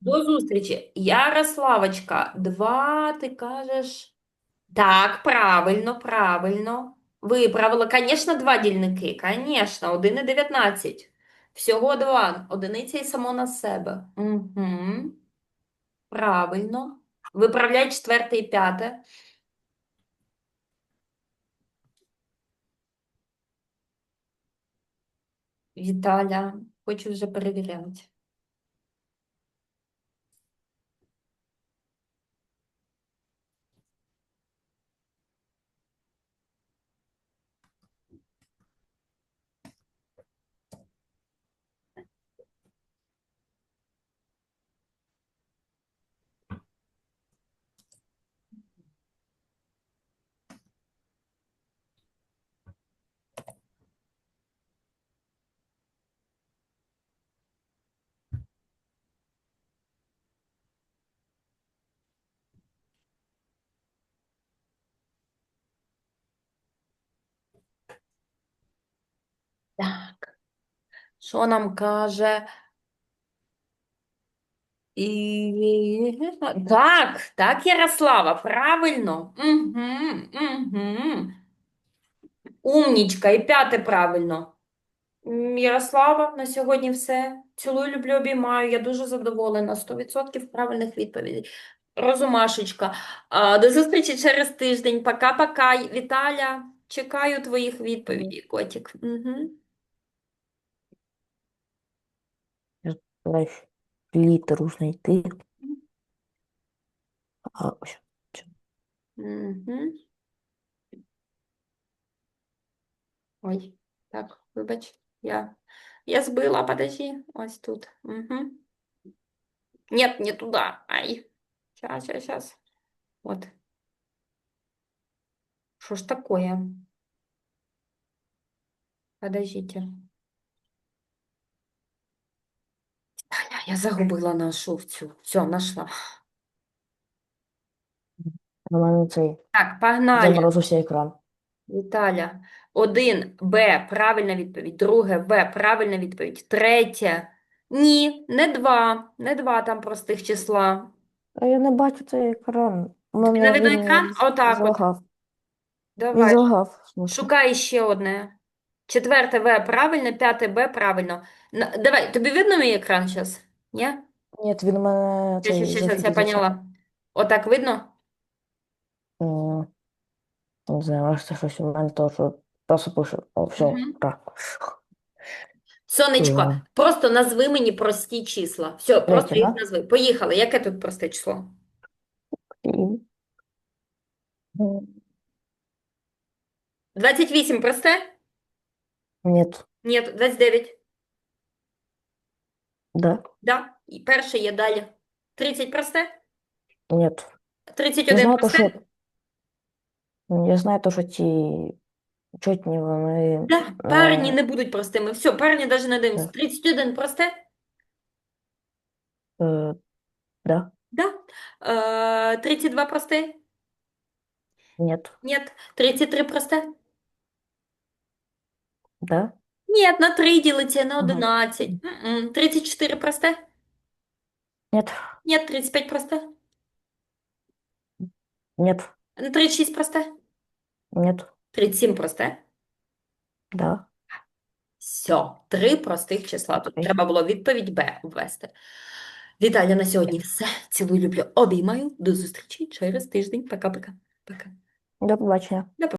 До зустрічі. Ярославочка, два, ти кажеш. Так, правильно, правильно. Виправила. Звісно, два дільники. Звісно, 1 і 19. Всього два. Одиниця і само на себе. Угу. Правильно. Виправляй четверте і п'яте. Віталя, хочу вже перевіряти. Так. Що нам каже? І... Так, так, Ярослава, правильно. Угу, угу. Умнічка, і п'яте правильно. Ярослава, на сьогодні все. Цілую, люблю, обіймаю. Я дуже задоволена. 100% правильних відповідей. Розумашечка. До зустрічі через тиждень. Пока-пока. Віталя, чекаю твоїх відповідей, котик. Угу. Давай літеру знайти. А, ось. Угу. Ой, так, вибач, я, я збила, подожди, ось тут. Угу. Нет, не туда. Ай. Сейчас, сейчас, сейчас. Вот. Что ж такое? Подождите. Я загубила нашу цю. Все, нашла. У мене цей Так, погнали. заморозився екран. Віталя. Один Б, правильна відповідь. Друге В, правильна відповідь. Третє. Ні, не два. Не два там простих числа. А я не бачу цей екран. У Тобі не мене видно він екран? Отак от. залагав. Він Давай. залагав. в смислі. Шукай ще одне. Четверте В правильно, п'яте Б правильно. На- Давай, тобі видно мій екран зараз? Ні? Ні, він у мене Щас, цей щас, щас, я зафіксувався. поняла. Отак видно? М, Не знаю, може це щось у мене теж просто пише. О, все, Мгм. так. Сонечко, Ага. просто назви мені прості числа. Все, просто їх да? назви. Поїхали. Яке тут просте число? І... М, 28 просте? Ні, Ні, 29. Да, Да. І перше є далі. 30 просте? ні. Я 31 знаю то, просте? що... Я знаю то, що ті чотні вони... Да, парні е, не будуть простими. Все, парні навіть не дивимося. Так. 31 просте? е, да, Да. Е, 32 просте? ні, Нет. 33 просте? да, Нет, на 3 ділиться на Ага. 11. М-м. 34 просте? ні, Нет, 35 просте? На 36 просте? ні, 37 просте? да. Все, три простих числа. Тут Окей. треба було відповідь Б ввести. Віталя, на сьогодні все. Цілую, люблю, обіймаю. До зустрічі через тиждень. Пока-пока. Пока. До побачення. До